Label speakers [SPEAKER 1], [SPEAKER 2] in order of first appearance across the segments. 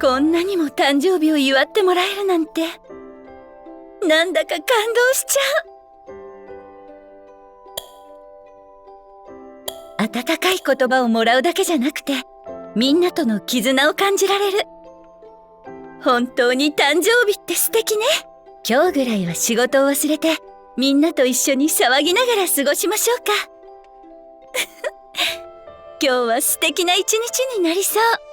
[SPEAKER 1] こんなにも誕生日を祝ってもらえるなんて。なんだか感動しちゃう。温かい言葉をもらうだけじゃなくてみんなとの絆を感じられる。本当に誕生日って素敵ね。今日ぐらいは仕事を忘れてみんなと一緒に騒ぎながら過ごしましょうか。今日は素敵な一日になりそう。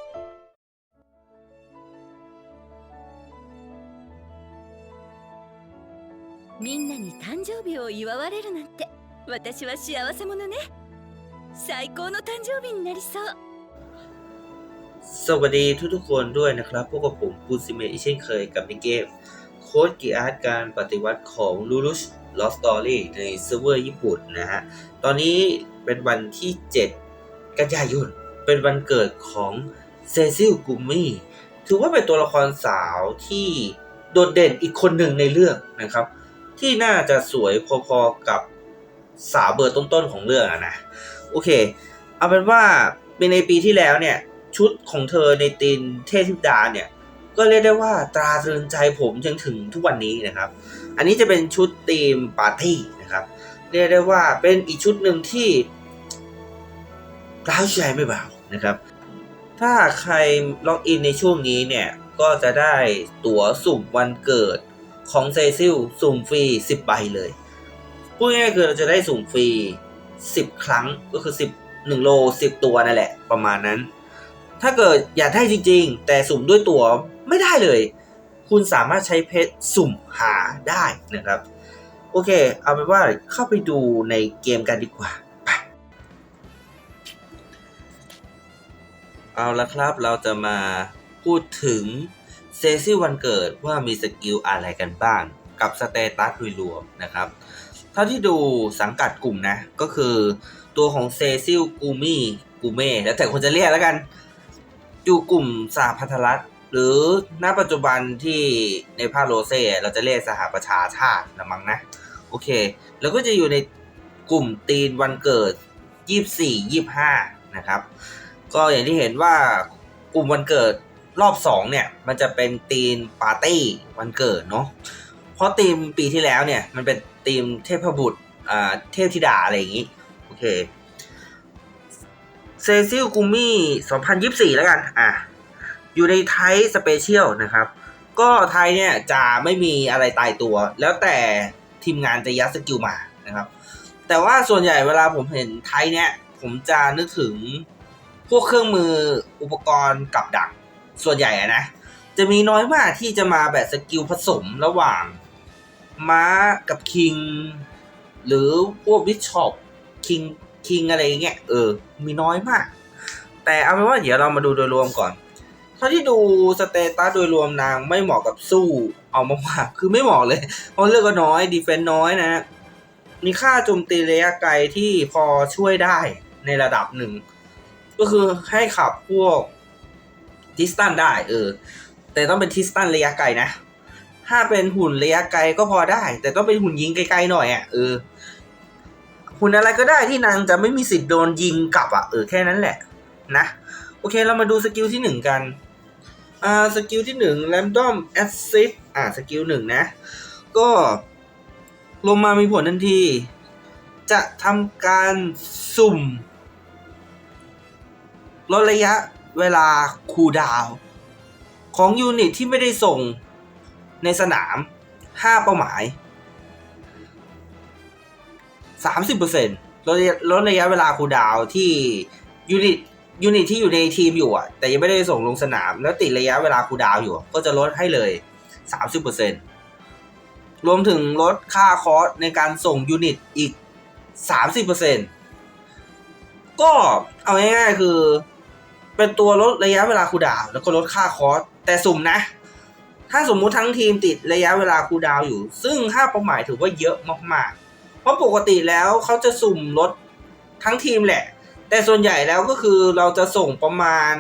[SPEAKER 1] みんなに誕生日を祝われるなんて私は幸せ者ね最高の誕生日になりそう
[SPEAKER 2] สวัสดีทุกๆคนด้วยนะครับ พวกกับผมปูซิเมะอีกเช่นเคยกับในเกม โค้ดกีอาร์ตการปฏิวัติของ l u l u s Lost Story ในเซิร์ฟเวอร์ญี่ปุ่นนะฮะ ตอนนี้เป็นวันที่ 7 กันยายน เป็นวันเกิดของเซซิลกุมมี่ถือว่าเป็นตัวละครสาวที่โดดเด่นอีกคนหนึ่งในเรื่องนะครับ ที่น่าจะสวยพอๆกับสาวเบอร์ต้นๆของเรื่องอะนะโอเค เอาเป็นว่าเป็นในปีที่แล้วเนี่ย ชุดของเธอในตีนเทพธิดาเนี่ย ก็เรียกได้ว่าตราตรึงใจผมจนถึงทุกวันนี้นะครับ อันนี้จะเป็นชุดธีมปาร์ตี้นะครับ เรียกได้ว่าเป็นอีกชุดหนึ่งที่ร้าวใจไม่เบานะครับ ถ้าใครล็อกอินในช่วงนี้เนี่ย ก็จะได้ตั๋วสุ่มวันเกิด ของเซซิลสุ่มฟรี 10 ใบเลยพูดง่ายๆคือเราจะได้สุ่มฟรี 10 ครั้งก็คือ 10 1 โล 10 ตัวนั่นแหละ ประมาณนั้น ถ้าเกิดอยากได้จริง ๆ แต่สุ่มด้วยตัวไม่ได้เลย คุณสามารถใช้เพชรสุ่มหาได้นะครับ โอเค เอาเป็นว่าเข้าไปดูในเกมกันดีกว่าเอาละครับเราจะมาพูดถึง เซซี่วันเกิดว่ามีสกิลอะไรกันบ้าง กับสเตตัสโดยรวมนะครับเท่าที่ดูสังกัดกลุ่มนะ ก็คือตัวของเซซิลกูมี่กูเม่แล้วแต่คนจะเรียกแล้วกัน อยู่กลุ่มสหพันธรัฐหรือณปัจจุบันที่ในภาคโรเซ่เราจะเรียกสหประชาชาติละมั้งนะ โอเค แล้วก็จะอยู่ในกลุ่มตีนวันเกิด 24 25 นะครับ ก็อย่างที่เห็นว่ากลุ่มวันเกิด รอบ2เนี่ยมันจะเป็นตีนปาร์ตี้วันเกิดเนาะเพราะธีมปีที่แล้วเนี่ยมันเป็นธีมเทพบุตรอ่าเทพธิดาอะไรอย่างนี้โอเคเซซิลกูมี่2024 แล้วกัน อะ อยู่ในไทยสเปเชียลนะครับ ก็ไทยเนี่ยจะไม่มีอะไรตายตัว แล้วแต่ทีมงานจะยัดสกิลมานะครับ แต่ว่าส่วนใหญ่เวลาผมเห็นไทยเนี่ย ผมจะนึกถึงพวกเครื่องมืออุปกรณ์กับดัก ส่วนใหญ่อะนะ จะมีน้อยมากที่จะมาแบบสกิลผสมระหว่าง ม้ากับคิง หรือพวกบิชอปคิงคิงอะไรเงี้ยเออ มีน้อยมาก แต่เอาเป็นว่าเดี๋ยวเรามาดูโดยรวมก่อน เท่าที่ดูสเตตัสโดยรวมนางไม่เหมาะกับสู้เอามากๆคือไม่เหมาะเลย เพราะเลือกก็น้อยดีเฟนน้อยนะ มีค่าโจมตีระยะไกลที่พอช่วยได้ในระดับหนึ่ง ก็คือให้ขับพวก ทิสตันได้เออ แต่ต้องเป็นทิสตันระยะไกลนะถ้าเป็นหุ่นระยะไกลก็พอได้ แต่ต้องเป็นหุ่นยิงไกลๆหน่อยอะเออหุ่นอะไรก็ได้ที่นางจะไม่มีสิทธิ์โดนยิงกลับอะเออแค่นั้นแหละนะโอเคเรามาดูสกิลที่หนึ่งกันอ่าสกิลที่หนึ่ง random assist อ่าสกิลหนึ่งนะ ก็ลงมามีผลทันที จะทำการสุ่มลดระยะ เวลาคูลดาวของยูนิตที่ไม่ได้ส่งในสนาม 5 เป้าหมาย 30%ลดระยะลดระยะเวลาคูลดาวที่ยูนิตยูนิตที่อยู่ในทีมอยู่อะ แต่ยังไม่ได้ส่งลงสนาม แล้วติดระยะเวลาคูลดาวอยู่ ก็จะลดให้เลย 30%รวมถึงลดค่าคอสในการส่งยูนิตอีก 30%ก็เอาง่ายๆคือ เป็นตัวลดระยะเวลาคูดาว แล้วก็ลดค่าคอสแต่สุ่มนะ ถ้าสมมุติทั้งทีมติดระยะเวลาคูดาวอยู่ ซึ่งค่าเป้าหมายถือว่าเยอะมากๆ เพราะปกติแล้วเขาจะสุ่มลดทั้งทีมแหละ แต่ส่วนใหญ่แล้วก็คือเราจะส่งประมาณ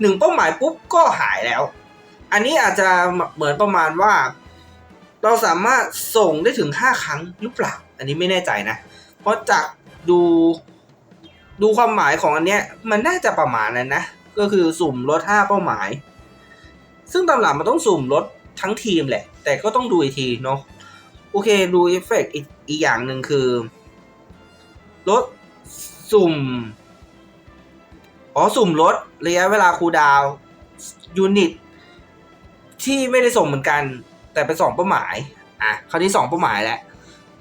[SPEAKER 2] หนึ่งเป้าหมายปุ๊บก็หายแล้ว อันนี้อาจจะเหมือนประมาณว่า เราสามารถส่งได้ถึงห้าครั้งหรือเปล่า อันนี้ไม่แน่ใจนะ เพราะจากดู ดูความหมายของอันเนี้ยมันน่าจะประมาณนั้นนะ ก็คือสุ่มลดห้าเป้าหมาย ซึ่งตามหลักมันต้องสุ่มลดทั้งทีมแหละ แต่ก็ต้องดูอีกทีเนาะโอเคดูเอฟเฟกต์อีกอีกอย่างหนึ่งคือลดสุ่ม อ๋อ สุ่มลดระยะเวลาคูดาวยูนิต ที่ไม่ได้ส่งเหมือนกัน แต่เป็นสองเป้าหมาย อะ คราวนี้สองเป้าหมายแล้ว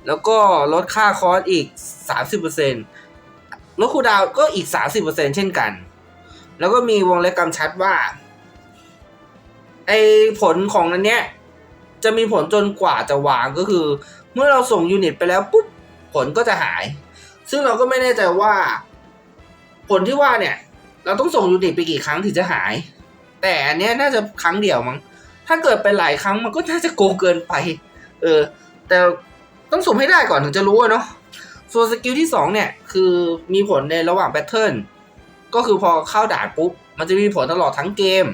[SPEAKER 2] แล้วก็ลดค่าคอสอีกสามสิบเปอร์เซ็น ลดคูดาวก็อีกสามสิบเปอร์เซ็นเช่นกัน แล้วก็มีวงเล็บกำชัดว่า ไอผลของนั้นเนี้ย จะมีผลจนกว่าจะวางก็คือ เมื่อเราส่งยูนิตไปแล้วปุ๊บ ผลก็จะหาย ซึ่งเราก็ไม่แน่ใจว่า ผลที่ว่าเนี่ย เราต้องส่งยูนิตไปกี่ครั้งถึงจะหาย แต่อันเนี้ยน่าจะครั้งเดียวมั้งถ้าเกิดเป็นหลายครั้งมันก็น่าจะโกงเกินไป เออ แต่ต้องสุ่มให้ได้ก่อนถึงจะรู้เนาะ ส่วนสกิลที่สองเนี่ยคือมีผลในระหว่างแพทเทิร์นก็คือพอเข้าด่านปุ๊บ มันจะมีผลตลอดทั้งเกม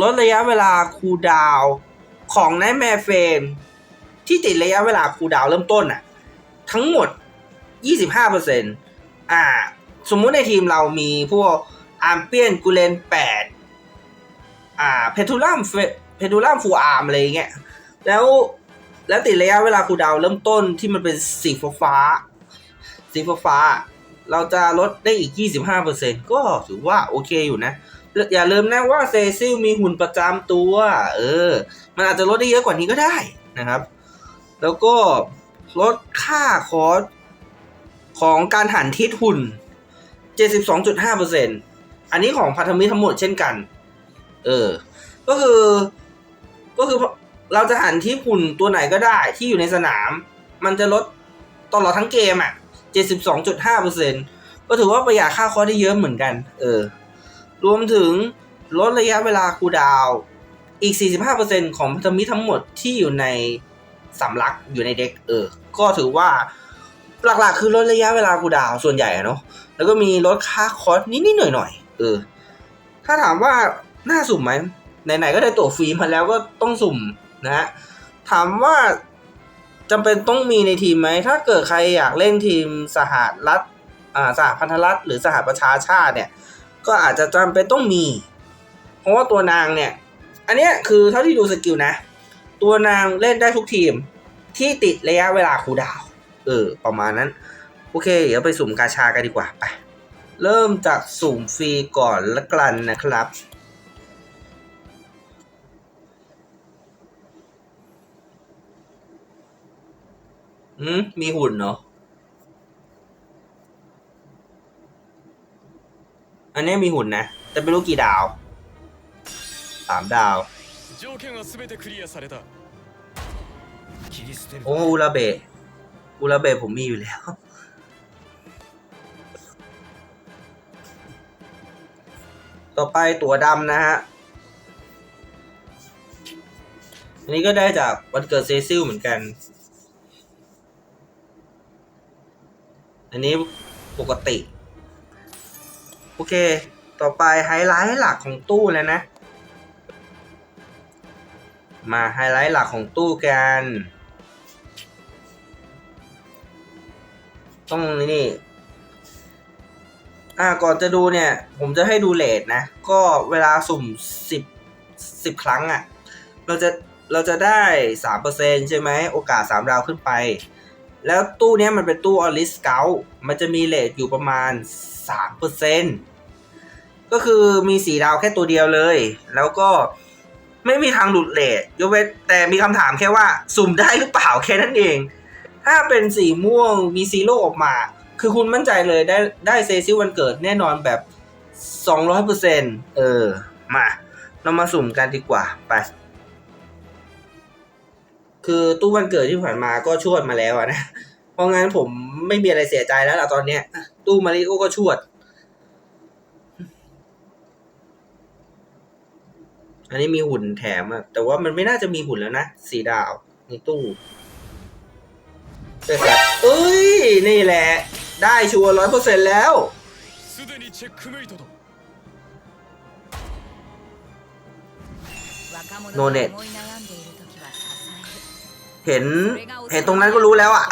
[SPEAKER 2] ลดระยะเวลาคูลดาวของไนแมร์เฟนที่ติดระยะเวลาคูลดาวเริ่มต้นอะทั้งหมด 25%อ่า สมมุติในทีมเรามีพวกอาร์เปียนกูเลน 8 อ่า เพทูลัมเพทูลัมฟูอาร์มอะไรเงี้ย แล้วแล้วติดระยะเวลาคูดาวเริ่มต้นที่มันเป็นสีฟ้าฟ้าสีฟ้าฟ้า เราจะลดได้อีก 25%ก็ถือว่าโอเคอยู่นะ อย่าลืมนะว่าเซซิลมีหุ่นประจำตัว เออ มันอาจจะลดได้เยอะกว่านี้ก็ได้นะครับ แล้วก็ลดค่าคอสของการหันทิศหุ่น 72.5%อันนี้ของพันธมิตรทั้งหมดเช่นกัน เออ ก็คือ ก็คือ เราจะหันทิศหุ่นตัวไหนก็ได้ที่อยู่ในสนาม มันจะลดตลอดทั้งเกมอะ 72.5%ก็ถือว่าประหยัดค่าคอได้เยอะเหมือนกัน เออ รวมถึงลดระยะเวลาคูดาวน์อีก 45%ของพันธมิตรทั้งหมดที่อยู่ในสำลักอยู่ในเด็กเออ ก็ถือว่าหลักๆ คือลดระยะเวลาคูดาวส่วนใหญ่เนาะแล้วก็มีลดค่าคอสนิดๆหน่อยๆเออ ถ้าถามว่าน่าสุ่มไหมไหนๆก็ได้ตัวฟรีมาแล้วก็ต้องสุ่ม นะฮะถามว่าจำเป็นต้องมีในทีมไหม ถ้าเกิดใครอยากเล่นทีมสหรัฐอ่าสหพันธรัฐหรือสหประชาชาติเนี่ยก็อาจจะจำเป็นต้องมี เพราะว่าตัวนางเนี่ย อันนี้คือเท่าที่ดูสกิลนะ ตัวนางเล่นได้ทุกทีมที่ติดระยะเวลาคูดาว เออ ประมาณนั้น โอเค เดี๋ยวไปสุ่มกาชากันดีกว่าไป เริ่มจากสุ่มฟรีก่อนละกันนะครับ อืมมีหุ่นเนาะอันนี้มีหุ่นนะ แต่ไม่รู้กี่ดาวสามดาว โอ้อุราเบะอุราเบผมมีอยู่แล้ว ต่อไปตัวดำนะฮะ อันนี้ก็ได้จากวันเกิดเซซิลเหมือนกัน อันนี้ปกติ โอเค ต่อไปไฮไลท์หลักของตู้แล้วนะ มาไฮไลท์หลักของตู้กัน ต้องนี่อ่าก่อนจะดูเนี่ย ผมจะให้ดูเลทนะ ก็เวลาสุ่มสิบสิบครั้งอะ่ะ เราจะเราจะได้สามเปอร์เซ็นใช่ไหม โอกาสสามดาวขึ้นไป แล้วตู้นี้มันเป็นตู้ออลิสเกลมันจะมีเลทอยู่ประมาณสามเปอร์เซ็นก็คือมีสีดาวแค่ตัวเดียวเลย แล้วก็ไม่มีทางหลุดเลทยกเว้นแต่มีคำถามแค่ว่า สุ่มได้หรือเปล่าแค่นั้นเอง ถ้าเป็นสีม่วงมีซีโร่ออกมา คือคุณมั่นใจเลยได้ได้เซซิวันเกิดแน่นอนแบบสองร้อยเปอร์เซ็นเออ มา เรามาสุ่มกันดีกว่าไป คือตู้วันเกิดที่ผ่านมาก็ชวดมาแล้วนะ เพราะงั้นผมไม่มีอะไรเสียใจแล้วล่ะตอนเนี้ย ตู้มาริโอก็ชวด อันนี้มีหุ่นแถมอะแต่ว่ามันไม่น่าจะมีหุ่นแล้วนะสีดาวในตู้เสอ้ย นี่แหละ ได้ชัวร้อยเปอร์เซ็นต์แล้ว
[SPEAKER 1] โนเน็ต
[SPEAKER 2] เห็นเห็นตรงนั้นก็รู้แล้วอะ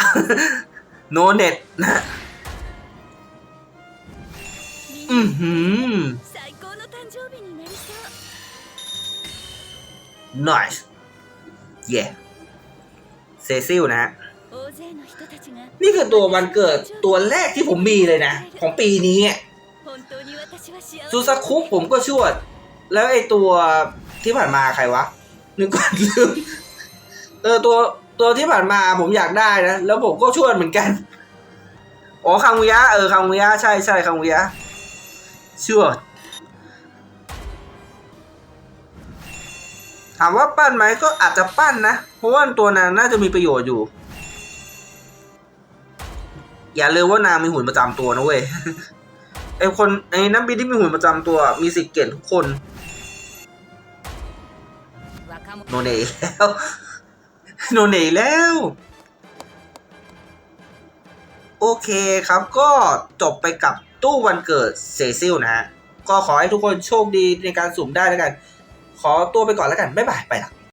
[SPEAKER 2] โนเน็ตนะอือหือ nice yeah เซซิลนะะนี่คือตัววันเกิดตัวแรกที่ผมมีเลยนะ ของปีนี้ซูซาคุผมก็ชวด แล้วไอตัวที่ผ่านมาใครวะ นึกก่อนลืมเออตัว ตัวที่ผ่านมาผมอยากได้นะ แล้วผมก็ชวดเหมือนกัน อ๋อคังวุยะเออคังวุยะใช่ใช่คังวุยะชวดถามว่าปั้นไหมก็อาจจะปั้นนะ เพราะว่าตัวนั้นน่าจะมีประโยชน์อยู่ อย่าลืมว่านางมีหุ่นประจำตัวนะเว้ยไอคนไอ้นักบินที่มีหุ่นประจำตัวมีสิทธิ์เก่งทุกคน
[SPEAKER 1] 若者
[SPEAKER 2] โนเนอีกแล้ว โนเนอีแล้ว โอเคครับก็จบไปกับตู้วันเกิดเซซิลนะฮะ ก็ขอให้ทุกคนโชคดีในการสุ่มได้แล้วกัน ขอตัวไปก่อนแล้วกัน บ๊ายบาย ไปละ